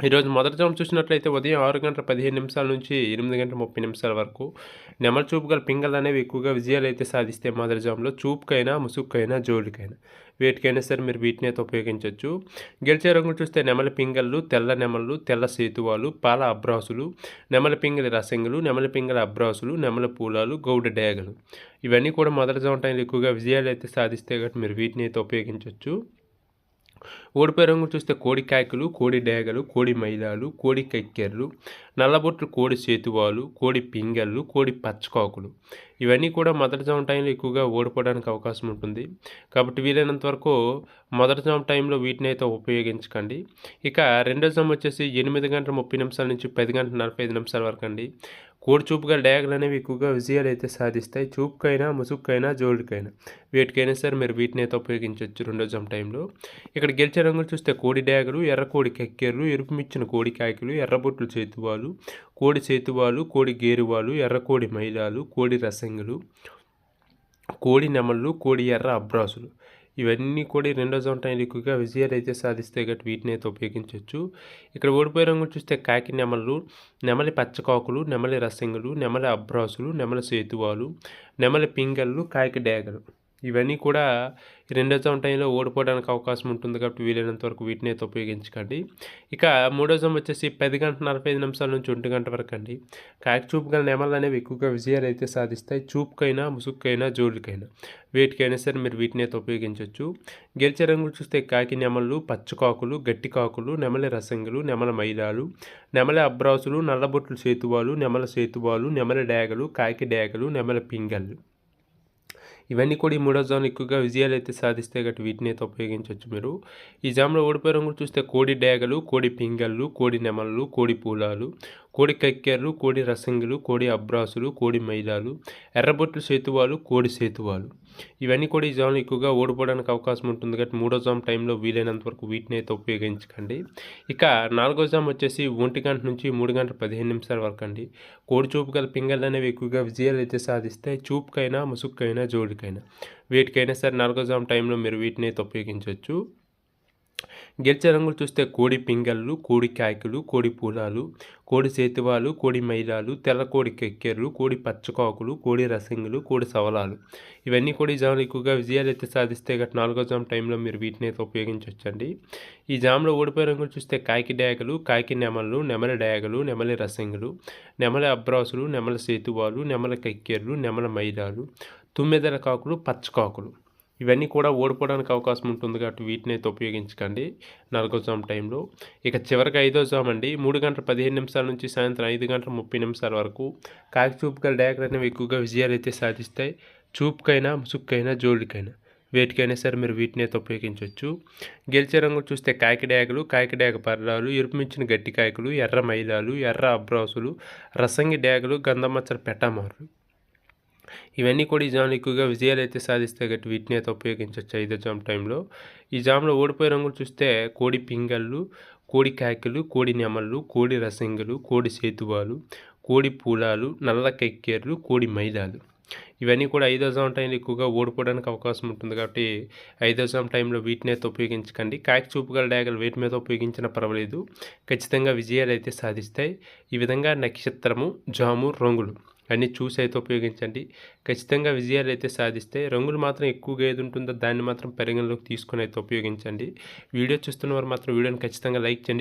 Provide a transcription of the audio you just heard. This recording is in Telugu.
ఈరోజు మొదటి జాము చూసినట్లయితే ఉదయం ఆరు గంటల పదిహేను నిమిషాల నుంచి ఎనిమిది గంటల ముప్పై నిమిషాల వరకు నెమల చూపు గల పింగళ్ళు అనేవి ఎక్కువగా విజయాలు అయితే సాధిస్తే మొదటి జాములో చూపుకైనా ముసుగుకైనా జోలికైనా. వేటికైనా సరే మీరు వీటిని అయితే ఉపయోగించవచ్చు గెలిచే రంగులు చూస్తే నెమలి పింగళ్ళు తెల్ల నెమళ్ళు తెల్ల సేతువాలు పాల అబ్రాసులు నెమలి పింగళి రసంగులు నెమలి పింగళ అబ్రాసులు నెమల పూలాలు గౌడ డేగలు. ఇవన్నీ కూడా మొదటి జాము టైంలో ఎక్కువగా విజయాలు అయితే సాధిస్తే కాబట్టి మీరు వీటిని అయితే ఉపయోగించవచ్చు ఓడిపోయే రంగు చూస్తే కోడి కాయకులు కోడి డేగలు కోడి మైదాలు కోడి కక్కెర్లు నల్లబొట్లు కోడి సేతువాలు కోడి పింగళ్ళు కోడి పచ్చకాకులు. ఇవన్నీ కూడా మొదటి జామ టైంలో ఎక్కువగా ఓడిపోవడానికి అవకాశం ఉంటుంది. కాబట్టి వీలైనంత వరకు మొదటి జామ టైంలో వీటిని అయితే ఉపయోగించకండి. ఇక రెండో జామ వచ్చేసి ఎనిమిది గంటల ముప్పై నిమిషాల నుంచి పది గంటల నలభై ఐదు నిమిషాల వరకు అండి. కోడి చూపుగా డ్యాగులు అనేవి ఎక్కువగా విజయాలు అయితే సాధిస్తాయి. చూపుకైనా ముసుగుకైనా జోడుకైనా. వీటికైనా సరే మీరు వీటిని అయితే ఉపయోగించవచ్చు రెండో జమ్ టైంలో. ఇక్కడ గెలిచే రంగులు చూస్తే కోడి డ్యాగులు ఎర్ర కోడి కెక్కెర్లు ఎరుపుమిచ్చిన కోడి కాయకులు ఎర్రబొట్లు చేతువాలు కోడి చేతువాలు కోడి గేరువాలు ఎర్ర కోడి మైలాలు కోడి రసంగులు కోడి నెమళ్ళు కోడి ఎర్ర అబ్రాసులు. ఇవన్నీ కూడా రెండో జోన్ టైం ఎక్కువగా విజయాలు అయితే సాధిస్తే గట్టి వీటిని అయితే ఉపయోగించవచ్చు ఇక్కడ ఓడిపోయే రంగులు చూస్తే కాకి నెమలు నెమలి పచ్చకాకులు నెమలి రసింగులు నెమలి అబ్రాసులు నెమలి సేతువాలు నెమలి పింగళ్ళు కాకి డేగలు ఇవన్నీ కూడా రెండో జోన్ టైంలో ఓడిపోవడానికి అవకాశం ఉంటుంది కాబట్టి వీలైనంత వరకు వీటిని అయితే ఉపయోగించకండి. ఇక మూడో జోన్ వచ్చేసి పది గంట నలభై ఐదు నిమిషాల నుంచి ఒంటి గంట వరకు అండి. కాకి చూపు గల నెమలు అనేవి ఎక్కువగా విజయాలు అయితే సాధిస్తాయి. చూపుకైనా ముసుగుకైనా జోడుకైనా వీటికైనా సరే మీరు వీటిని అయితే ఉపయోగించవచ్చు గెలిచే రంగులు చూస్తే కాకి నెమళ్ళు పచ్చకాకులు గట్టి కాకులు నెమలి రసంగులు నెమల మైలాలు నెమలి అబ్రాసులు నల్లబొట్లు సేతువాలు నెమల సేతువాలు నెమల డేగలు కాకి డేగలు నెమల పింగళ్ళు. ఇవన్నీ కూడా ఈ మూడో జామ్ ఎక్కువగా విజయాలు అయితే సాధిస్తే గట్టి వీటిని అయితే ఉపయోగించవచ్చు మీరు. ఈ జామ్లో ఓడిపోయే రంగులు చూస్తే కోడి డేగలు కోడి పింగళ్ళు కోడి నెమళ్ళు కోడి పూలాలు కోడి కక్కెర్లు కోడి రసంగులు కోడి అబ్రాసులు కోడి మైదాలు ఎర్రబొట్లు సేతువాలు కోడి సేతువాలు. ఇవన్నీ కూడా ఈ జామ్లో ఎక్కువగా ఓడిపోవడానికి అవకాశం ఉంటుంది కాబట్టి మూడో జామ్ టైంలో వీలైనంత వరకు వీటిని అయితే ఉపయోగించకండి. ఇక నాలుగో జామ్ వచ్చేసి ఒంటి గంట నుంచి మూడు గంటల పదిహేను నిమిషాల వరకు అండి. కోడి చూపు గల పింగళ్ళు అనేవి ఎక్కువగా విజయాలు అయితే సాధిస్తాయి చూపుకైనా ముసుక్కైనా జోడికైనా వీటికైనా సరే నాలుగో జామ్ టైంలో మీరు వీటిని అయితే ఉపయోగించవచ్చు. గెలిచే రంగులు చూస్తే కోడి పింగళ్ళు కోడి కాయకులు కోడి పూలాలు కోడి సేతువాలు కోడి మైలాలు తెల్ల కోడి కెక్కెర్లు కోడి పచ్చకాకులు కోడి రసింగులు కోడి సవలాలు. ఇవన్నీ కూడా ఈ జాములు ఎక్కువగా విజయాలు అయితే సాధిస్తే గట్ నాలుగో జామ్ టైంలో మీరు వీటిని అయితే ఉపయోగించవచ్చండి ఈ జామ్లో ఓడిపోయే రంగులు చూస్తే కాకి డేగలు కాకి నెమలు నెమలి డయాగలు నెమలి రసంగులు నెమలి అబ్రాసులు నెమల సేతువాలు నెమల కెక్కెర్లు నెమల మైలాలు తుమ్మెదల కాకులు పచ్చకాకులు. ఇవన్నీ కూడా ఓడిపోవడానికి అవకాశం ఉంటుంది కాబట్టి వీటిని అయితే ఉపయోగించకండి. నాలుగో జామ్ టైంలో. ఇక చివరికి ఐదో జామ్ అండి. మూడు గంటల పదిహేను నిమిషాల నుంచి సాయంత్రం ఐదు గంటల ముప్పై నిమిషాల వరకు కాకి చూపుగల డయాగ్రామ్ అనేవి ఎక్కువగా విజయాలు అయితే సాధిస్తాయి. చూపుకైనా ముసుక్కైనా జోడికైనా. వేటికైనా సరే మీరు వీటిని అయితే ఉపయోగించవచ్చు. గెలిచే రంగు చూస్తే కాకి కాకిడాయక పర్రాలు ఎరుపుమిచ్చిన గట్టి కాయకులు ఎర్ర మైలాలు ఎర్ర అబ్రాసులు రసంగి డ్యాగులు గంధమచ్చల పెట్టమారులు. ఇవన్నీ కూడా ఈ జామ్లో ఎక్కువగా విజయాలు అయితే సాధిస్తే గట్టి వీటిని అయితే ఉపయోగించవచ్చు ఐదో జామ్ టైంలో. ఈ జామ్లో ఓడిపోయే రంగులు చూస్తే కోడి పింగళ్ళు కోడి కాయకులు కోడి నెమళ్ళు కోడి రసింగలు కోడి సేతువాలు కోడి పూలాలు నల్ల కెక్కేర్లు కోడి మైదాలు. ఇవన్నీ కూడా ఐదో జామ్ టైంలో ఎక్కువగా ఓడిపోవడానికి అవకాశం ఉంటుంది కాబట్టి ఐదో జామ్ టైంలో వీటిని అయితే ఉపయోగించకండి. కాకి చూపుగల డాగలు వీటి మీద ఉపయోగించినా పర్వాలేదు. ఖచ్చితంగా విజయాలు అయితే సాధిస్తాయి. ఈ విధంగా నక్షత్రము జాము రంగులు. అన్నీ చూసి అయితే ఉపయోగించండి. ఖచ్చితంగా విజయాలు అయితే సాధిస్తే రంగులు మాత్రం ఎక్కువగా ఏది ఉంటుందో దాన్ని మాత్రం పరిగణలోకి తీసుకొని అయితే ఉపయోగించండి. వీడియో చూస్తున్న వారు మాత్రం వీడియోని ఖచ్చితంగా లైక్ చేయండి.